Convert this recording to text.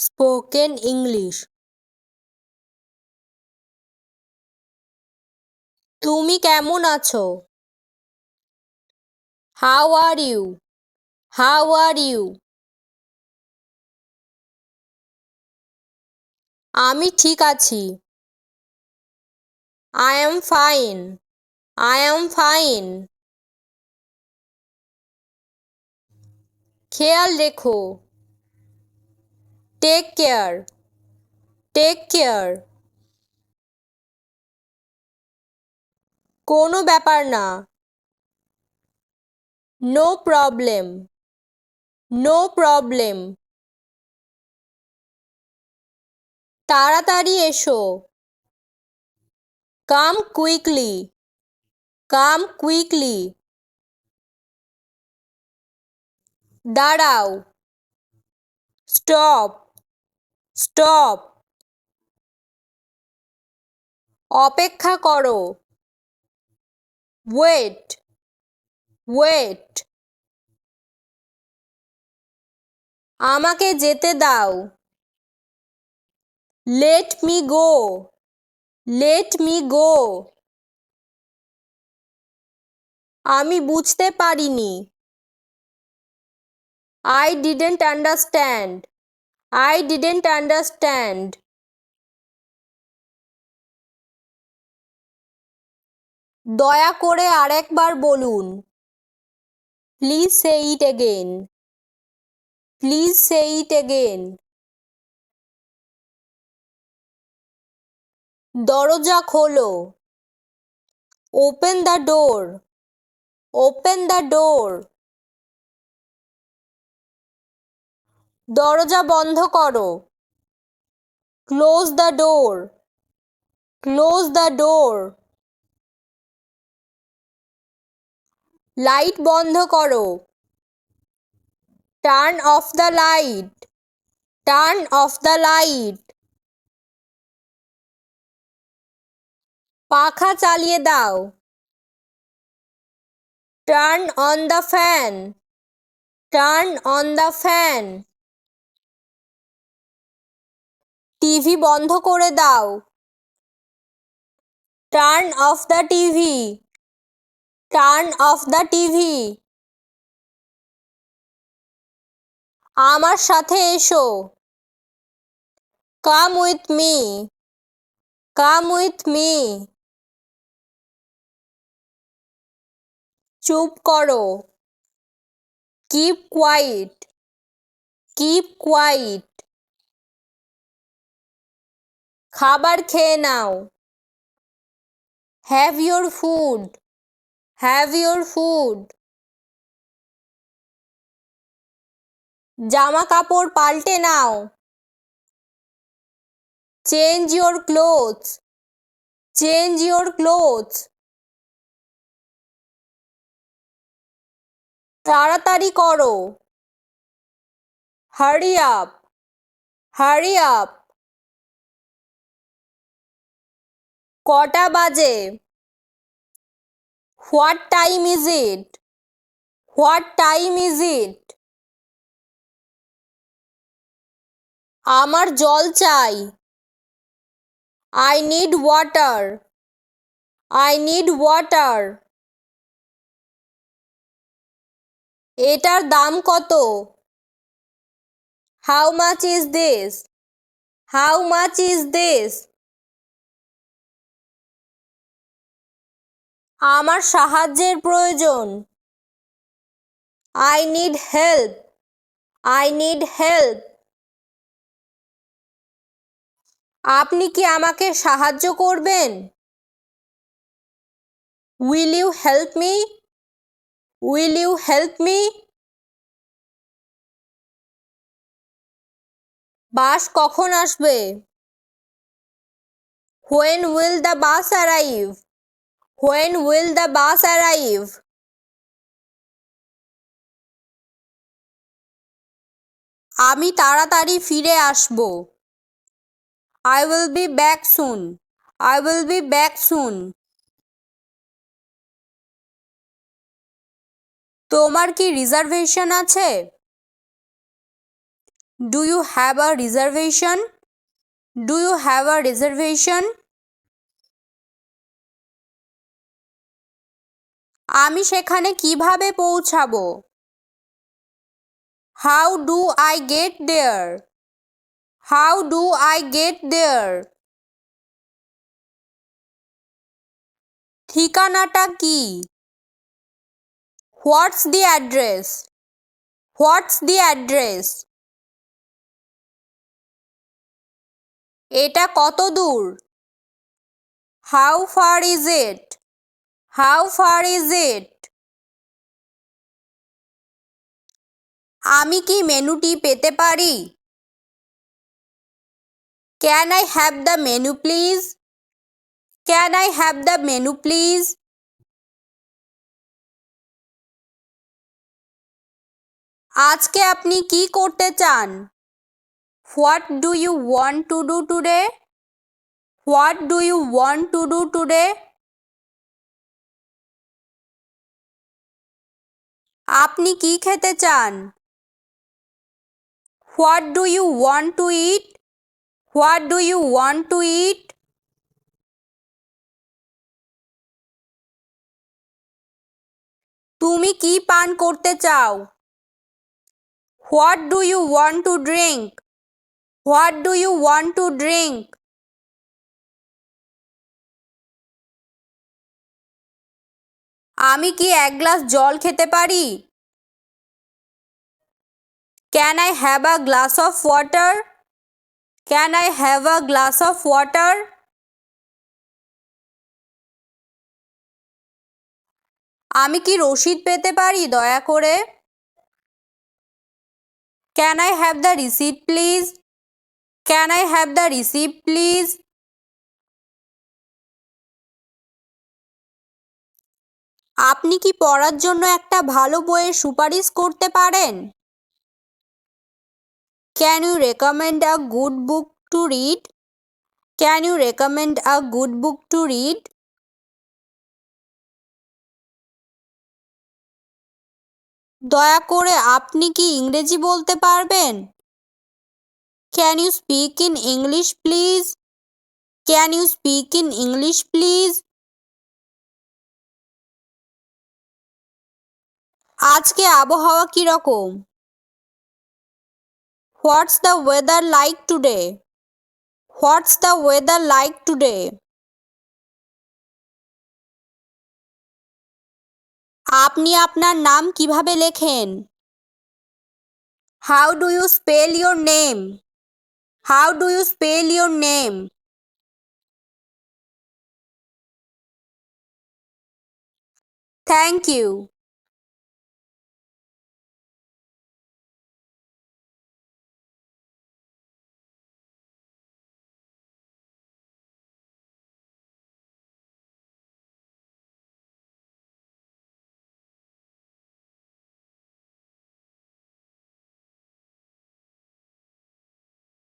Spoken English তুমি কেমন আছো? How are you how are you আমি ঠিক আছি। I am fine I am fine খেয়াল রেখো। টেক কেয়ার টেক কেয়ার কোনো ব্যাপার না। নো প্রবলেম নো প্রবলেম তাড়াতাড়ি এসো। কাম কুইকলি কাম কুইকলি দাঁড়াও। Stop stop. অপেক্ষা করো। Wait wait. আমাকে যেতে দাও। Let me go, let me go. আমি বুঝতে পারিনি। I didn't understand. I didn't understand দয়া করে আরেকবার বলুন। Please say it again please say it again দরজা খোলো। Open the door open the door দরজা বন্ধ করো। Close the door close the door light বন্ধ করো। Turn off the light turn off the light পাখা চালিয়ে দাও। Turn on the fan turn on the fan TV বন্ধ করে দাও। Turn off the TV turn off the TV আমার সাথে এসো। Come with me come with me চুপ করো। কিপ কোয়াইট কিপ কোয়াইট খাবার খেয়ে নাও। Have your food have your food জামা কাপড় পাল্টে নাও। Change your clothes change your clothes তাড়াতাড়ি করো। হারি আপ হারি আপ কটা বাজে? What time is it what time is it আমার জল চাই। I need water I need water এটার দাম কত? How much is this how much is this আমার সাহায্যের প্রয়োজন। I need help I need help আপনি কি আমাকে সাহায্য করবেন? Will you help me will you help me bus কখন আসবে? When will the bus arrive when will the bus arrive আমি তাড়াতাড়ি ফিরে আসব। I will be back soon I will be back soon তোমার কি রিজার্ভেশন আছে? Do you have a reservation do you have a reservation আমি সেখানে কীভাবে পৌঁছাবো? How do I get there how do I get there ঠিকানাটা কি? What's the address what's the address এটা কত দূর? How far is it how far is it আমি কি মেনুটি পেতে পারি? Can I have the menu please can I have the menu please আজকে আপনি কি করতে চান? What do you want to do today what do you want to do today আপনি কি খেতে চান? What do you want to eat what do you want to eat তুমি কি পান করতে চাও? What do you want to drink what do you want to drink আমি কি এক গ্লাস জল খেতে পারি? Can I have a glass of water can I have a glass of water আমি কি রসিদ পেতে পারি, দয়া করে? Can I have the receipt please can I have the receipt please আপনি কি পড়ার জন্য একটা ভালো বইয়ের সুপারিশ করতে পারেন? Can you recommend a good book to read can you recommend a good book to read দয়া করে আপনি কি ইংরেজি বলতে পারবেন? Can you speak in English please can you speak in English please আজকে আবহাওয়া কীরকম? What's the weather like today what's the weather like today আপনি আপনার নাম কীভাবে লেখেন? How do you spell your name how do you spell your name thank you